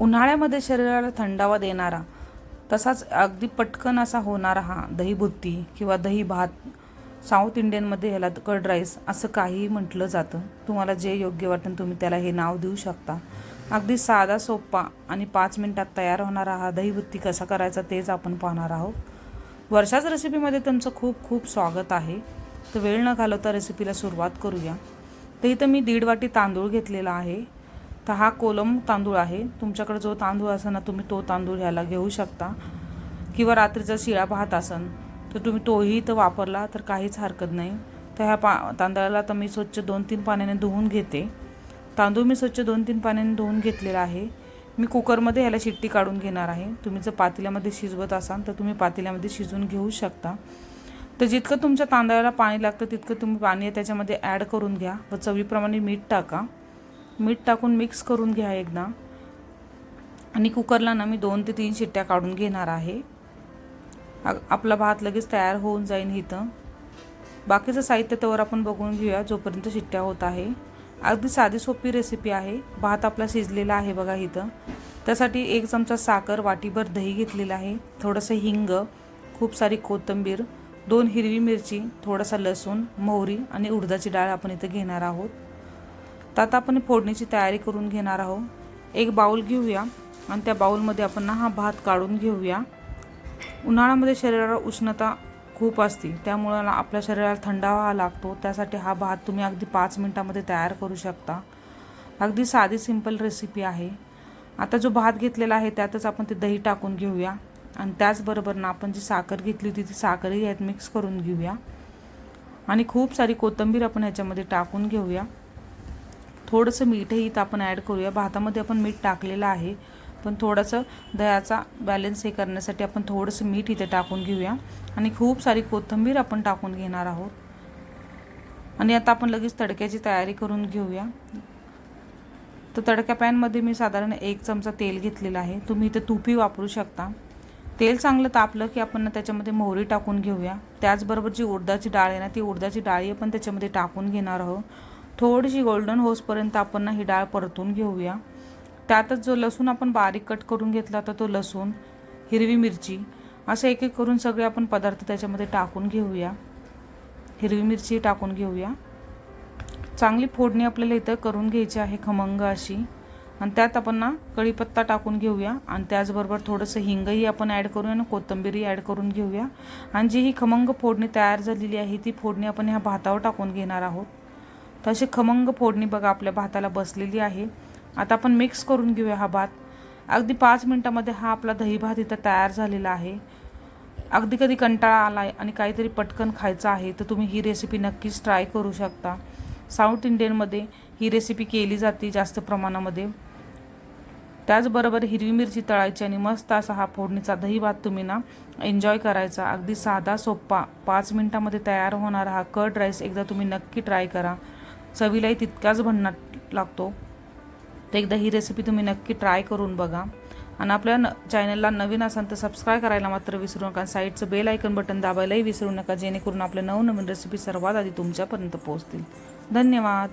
उन्हाळ्यामध्ये शरीराला थंडावा देणारा तसाच अगदी पटकन असा होणारा हा दहीभुत्ती किंवा दही भात साऊथ इंडियनमध्ये ह्याला कर्ड राईस असं काहीही म्हटलं जातं. तुम्हाला जे योग्य वाटेल तुम्ही त्याला हे नाव देऊ शकता. अगदी साधा सोपा आणि पाच मिनटात तयार होणारा हा दहीभुत्ती कसा करायचा तेच आपण पाहणार आहोत. वर्षाच रेसिपीमध्ये तुमचं खूप खूप स्वागत आहे. तर वेळ न घालवता रेसिपीला सुरुवात करूया. तर इथं मी दीड वाटी तांदूळ घेतलेला आहे. तर हा कोलम तांदूळ आहे. तुमच्याकडे जो तांदूळ असेल ना तुम्ही तो तांदूळ ह्याला घेऊ शकता. किंवा रात्रीचा शिळा पाहत असन तर तुम्ही तोही तर वापरला तर काहीच हरकत नाही. तर ह्या पा तांदळाला तर मी स्वच्छ दोन तीन पाण्याने धुवून घेते. तांदूळ मी स्वच्छ दोन तीन पाण्याने धुवून घेतलेला आहे. मी कुकरमध्ये ह्याला शिट्टी काढून घेणार आहे. तुम्ही जर पातेल्यामध्ये शिजवत असाल तर तुम्ही पातेल्यामध्ये शिजवून घेऊ शकता. तर जितकं तुमच्या तांदळाला पाणी लागतं तितकं तुम्ही पाणी त्याच्यामध्ये ॲड करून घ्या व चवीप्रमाणे मीठ टाका. मीठ टाकून मिक्स करून घ्या एकदा. आणि कुकरला ना मी दोन ते तीन शिट्ट्या काढून घेणार आहे. आपला भात लगेच तयार होऊन जाईल इथं. बाकीचं साहित्य त्यावर आपण बघून घेऊया जोपर्यंत शिट्ट्या होत आहे. अगदी साधी सोपी रेसिपी आहे. भात आपला शिजलेला आहे बघा इथं. त्यासाठी एक चमचा साखर वाटीभर दही घेतलेलं आहे. थोडंसं हिंग खूप सारी कोथिंबीर दोन हिरवी मिरची थोडासा लसूण मोहरी आणि उडदाची डाळ आपण इथं घेणार आहोत. तर आता आपण फोडणीची तयारी करून घेणार आहोत. एक बाऊल घेऊया आणि त्या बाऊलमध्ये आपण ना हा भात काढून घेऊया. उन्हाळ्यामध्ये शरीराला उष्णता खूप असते त्यामुळं आपल्या शरीराला थंडावा लागतो. त्यासाठी हा भात तुम्ही अगदी पाच मिनटामध्ये तयार करू शकता. अगदी साधी सिंपल रेसिपी आहे. आता जो भात घेतलेला आहे त्यातच आपण ते दही टाकून घेऊया. आणि त्याचबरोबर ना आपण जी साखर घेतली होती ती साखरही यात मिक्स करून घेऊया. आणि खूप सारी कोथिंबीर आपण ह्याच्यामध्ये टाकून घेऊया. थोडंसं मीठही इथं आपण ॲड करूया. भातामध्ये आपण मीठ टाकलेलं आहे. पण थोडंसं दह्याचा बॅलन्स हे करण्यासाठी आपण थोडंसं मीठ इथे टाकून घेऊया. आणि खूप सारी कोथिंबीर आपण टाकून घेणार आहोत. आणि आता आपण लगेच तडक्याची तयारी करून घेऊया. तर तडक्या पॅनमध्ये मी साधारण एक चमचा तेल घेतलेलं आहे. तुम्ही इथे तुपी वापरू शकता. तेल चांगलं तापलं की आपण त्याच्यामध्ये मोहरी टाकून घेऊया. त्याचबरोबर जी उडदाची डाळ आहे ना ती उडदाची डाळी आपण त्याच्यामध्ये टाकून घेणार आहोत. थोडीशी गोल्डन होसपर्यंत आपण ना ही डाळ परतून घेऊया. त्यातच जो लसूण आपण बारीक कट करून घेतला तर तो लसूण हिरवी मिरची असं एक एक करून सगळे आपण पदार्थ त्याच्यामध्ये टाकून घेऊया. हिरवी मिरची टाकून घेऊया. चांगली फोडणी आपल्याला इथं करून घ्यायची आहे खमंग अशी. आणि त्यात आपण ना कढीपत्ता टाकून घेऊया. आणि त्याचबरोबर थोडंसं हिंगही आपण ॲड करूया आणि कोथंबीरही ॲड करून घेऊया. आणि जी ही खमंग फोडणी तयार झालेली आहे ती फोडणी आपण ह्या भातावर टाकून घेणार आहोत. तर अशी खमंग फोडणी बघा आपल्या भाताला बसलेली आहे. आता आपण मिक्स करून घेऊया हा भात. अगदी पाच मिनटामध्ये हा आपला दही भात इथं तयार झालेला आहे. अगदी कधी कंटाळा आला आहे आणि काहीतरी पटकन खायचं आहे तर तुम्ही ही रेसिपी नक्कीच ट्राय करू शकता. साऊथ इंडियनमध्ये ही रेसिपी केली जाते जास्त प्रमाणामध्ये. त्याचबरोबर हिरवी मिरची तळायची आणि मस्त असा हा फोडणीचा दही भात तुम्ही ना एन्जॉय करायचा. अगदी साधा सोप्पा पाच मिनटामध्ये तयार होणारा हा कर्ड राईस एकदा तुम्ही नक्की ट्राय करा. चवीलाही तितकाच भन्नाट लागतो. तर एकदा ही रेसिपी तुम्ही नक्की ट्राय करून बघा. आणि आपल्या न चॅनलला नवीन असाल तर सबस्क्राईब करायला मात्र विसरू नका. साईडचं बेल आयकन बटन दाबायलाही विसरू नका जेणेकरून आपल्या नवनवीन रेसिपी सर्वात आधी तुमच्यापर्यंत पोहोचतील. धन्यवाद.